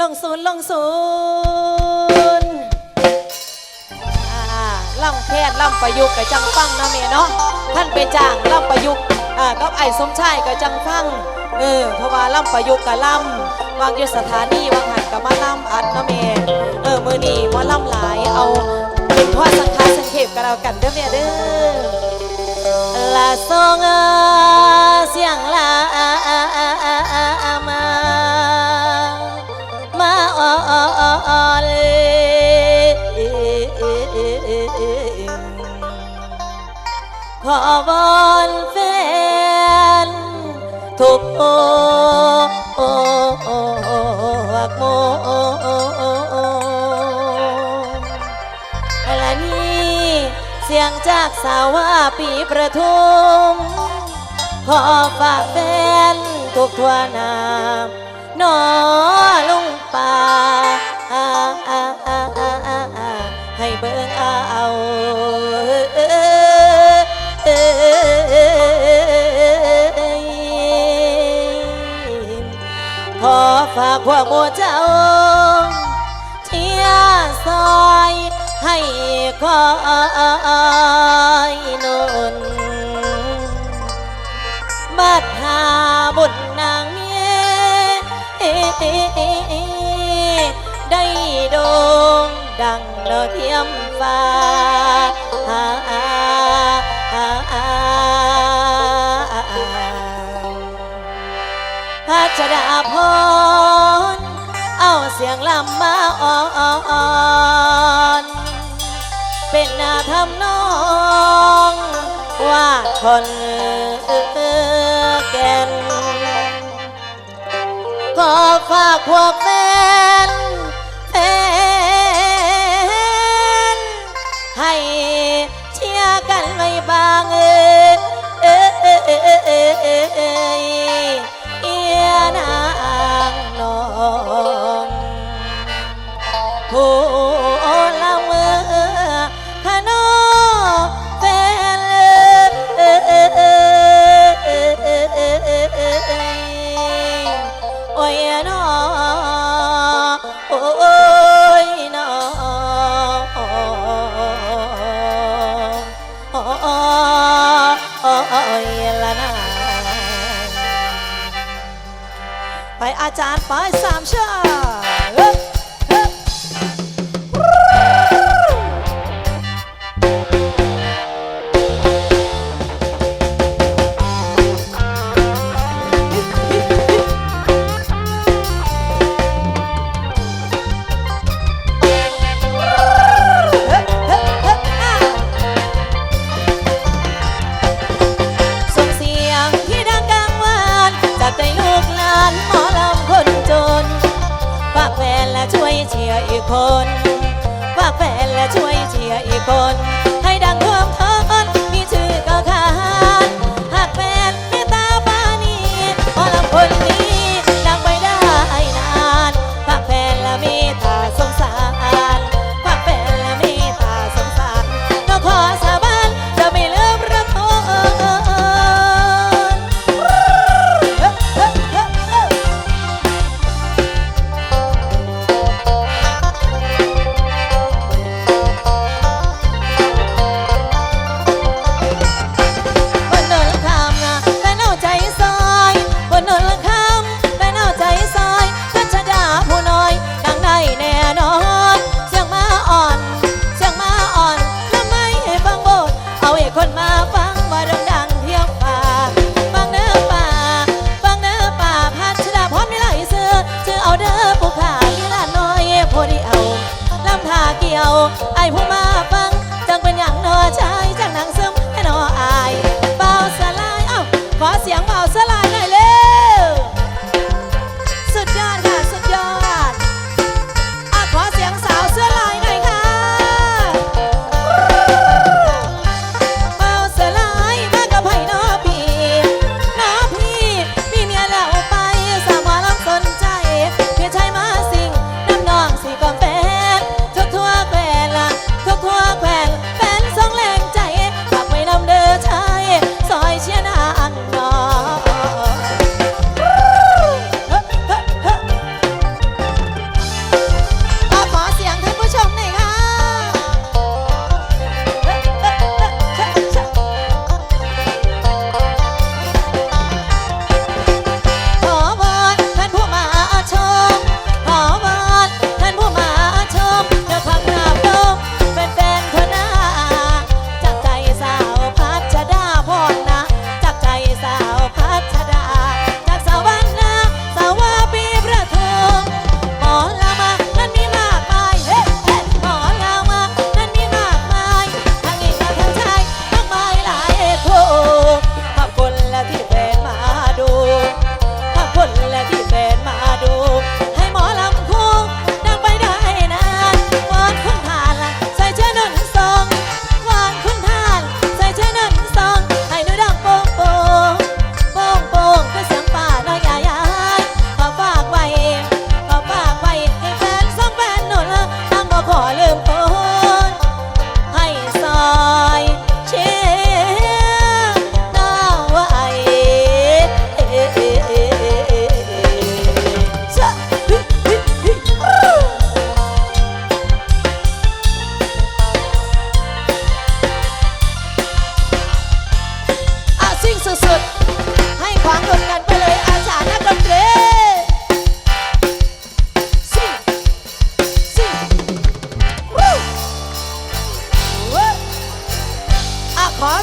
ลงศูนย์ลงศูนย์อ่าล่ำแพทย์ล่ำประยุกต์กับจังฟังนาะเมเนาะท่านไปจ้างล่ำประยุกต์อ่ากับไอ้สมชายกับจังฟังเออเพราะว่าล่ำประยุกต์กับล่ำวางอยู่สถานีวางหันกับมาล่ำอัดนาะเมเออมือนีว่าล่ำหลายเอาเป็นพ่อสังฆาสังเขปกับเรากันเด้อเมเด้อลาทรงเสียงลามา ขอวอนแฟน ทุกโอกโมและนี่เสียงจากสาวว่าปีประทุมขอฝากแฟนทุกทั่วนามนอลุงป่า พวกโมเจ้าเชียซอยให้คอยนุนบัดหาบุญนางเมียได้โด่งดังดาวเทียมฟ้าพัชดาพร เสียงลำมาอ่อนเป็นนาทำนองว่าคนแก่นขอฝากพวกแฟ ช่วยเชียร์อีกคน ยวไอ้ผู้มาฟัง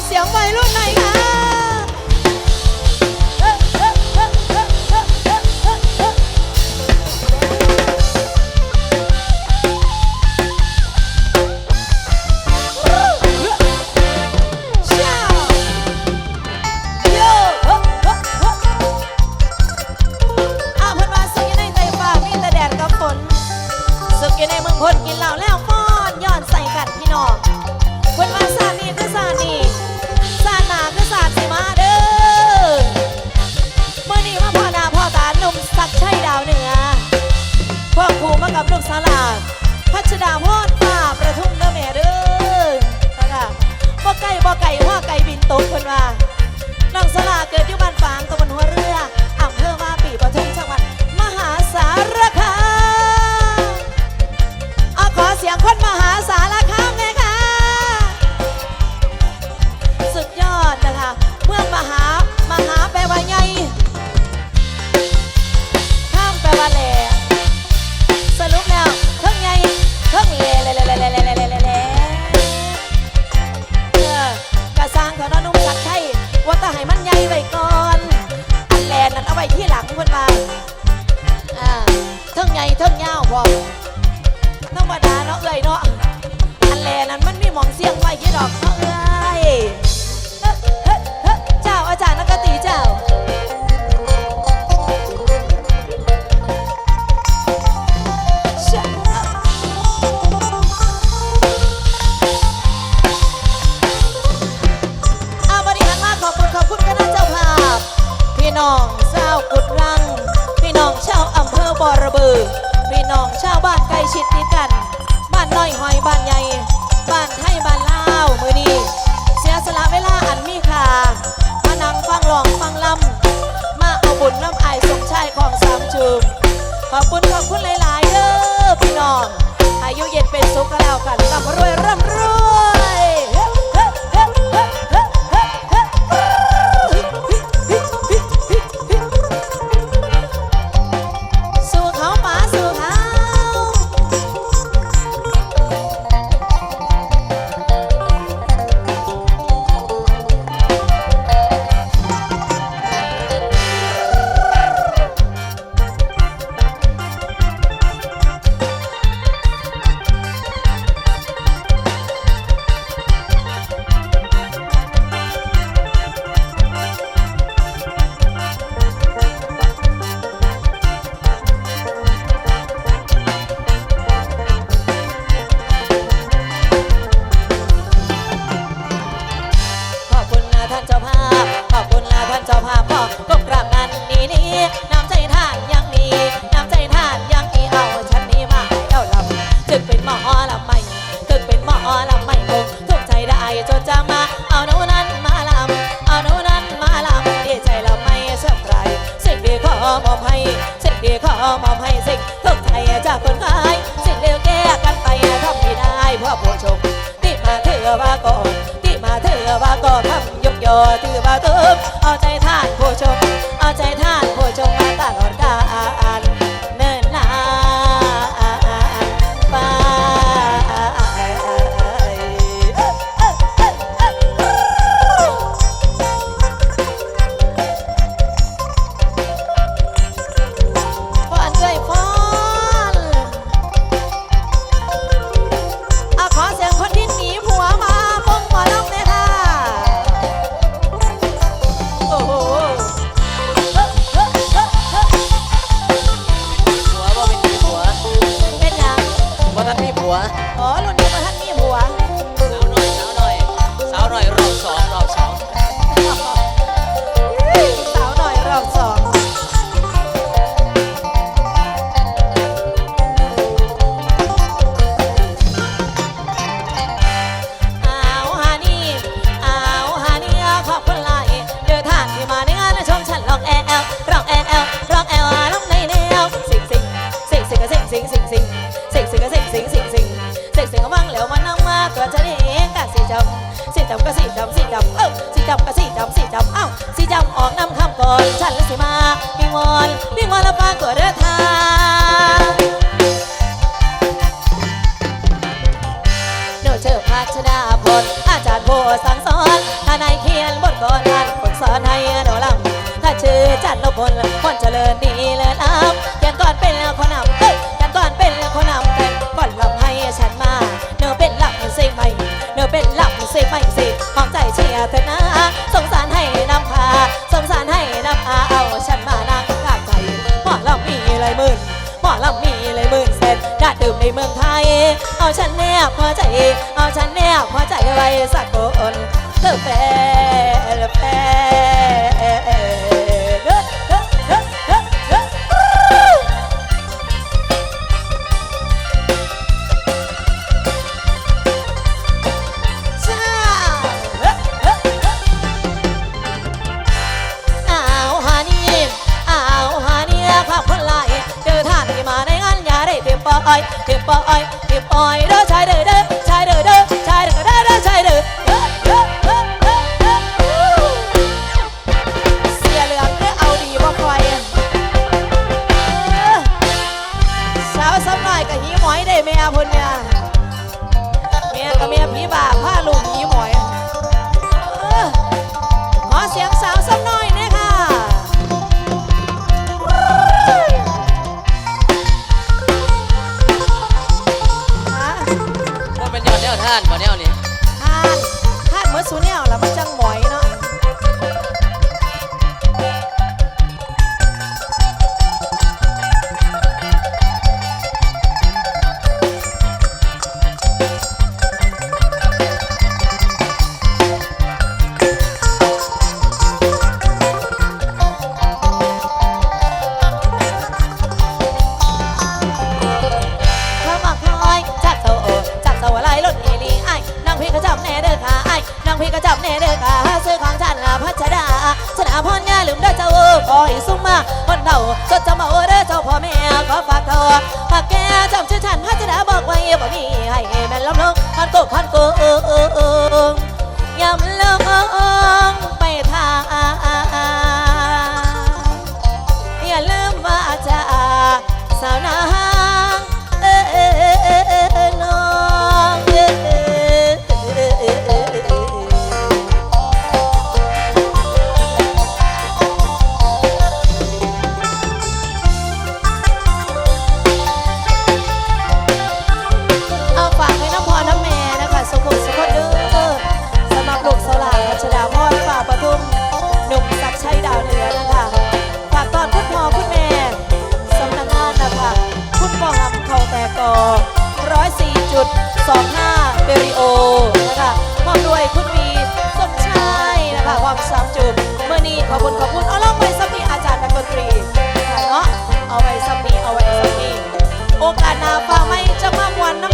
เสียงวัยรุ่นหน่อยค่ะาเนาะเอ้ยเนาะอันแลนั้นมันมีหมองเสียงไว้ยี่ดอกเนาะเอ้ยเฮ้เฮ้เฮ้เจ้าอาจารย์นักตีเจ้าเอาบริหารมาขอบคุณขอบคุณคณะเจ้าภาพ พี่น้องชาวกุดลัง พี่น้องชาวอำเภอบ่อระเบือพี่น้องชาวบ้านใกล้ชิดติดกันบ้านน้อยหอยบ้านใหญ่ บ้านไทยบ้านลาวมือนี้เสียสละเวลาอันมีค่ามานั่งฟังหลองฟังลำมาเอาบุญน้ำไอสมชายของสามจุมขอบคุณขอบคุณหลาย ๆเด้อพี่น้องอายุเย็นเป็นสุขแล้วกันร่ำรวยร่ำรวย สิ่งดีขอมอบให้สิ่งดีขอมอมให้สิ่งทุกใจจากคนขายสิ่งเลวแก้กันไปทำไม่ได้เพราะผู้ชมที่มาเถือว่าก่อนที่มาเถือว่าก่อนทำยกยอถือว่าเติมเอาใจท่านผู้ชมเอาใจท่านผู้ชมมาตลอดกา ดำก็สีดำสีดำ ไม่สิหอมใจเชียร์เธอนะสงสารให้น้ำพาสงสารให้น้ำพาเอาฉันมานั่งข้างใจหมอรำมีเลยหมื่นหมอรำมีเลยหมื่นเซนด้ดื่มในเมืองไทย เอาฉันแนบพอใจ เอาฉันแนบพอใจไว้สักคนเธอแฟนแฟน อยเก็บปอยเก็บปอยเด้อชายเด้อเด้อชายเด้อเด้อชายเด้อเด้อเด้อชายเด้อเด้อเด้อเด้อเด้อเด้อเสียเหลืองเด้อเอาดีบ่คอยสาวซ้ำหน่อยกับหีหมอยได้แม่พุ่นเนี่ยแม่กับแม่ผีบาผ้าลูกหีหมอย มาเด้อเจ้าพ่อแม่ขอฝากเธอฝากแกจำชื่อฉันพัชนาบอกไว้บ่มีให้แม่ล้มลงคันโกคันโกเออเออเออยำลง ขอบุณขอบุณเอาล่อซัมมีอาจารย์นักดนตรีเนาะเอาไปสัมมีเอาไปสัมมีโอกาสหน้าฟ้าไม่จะมามวนน้ำ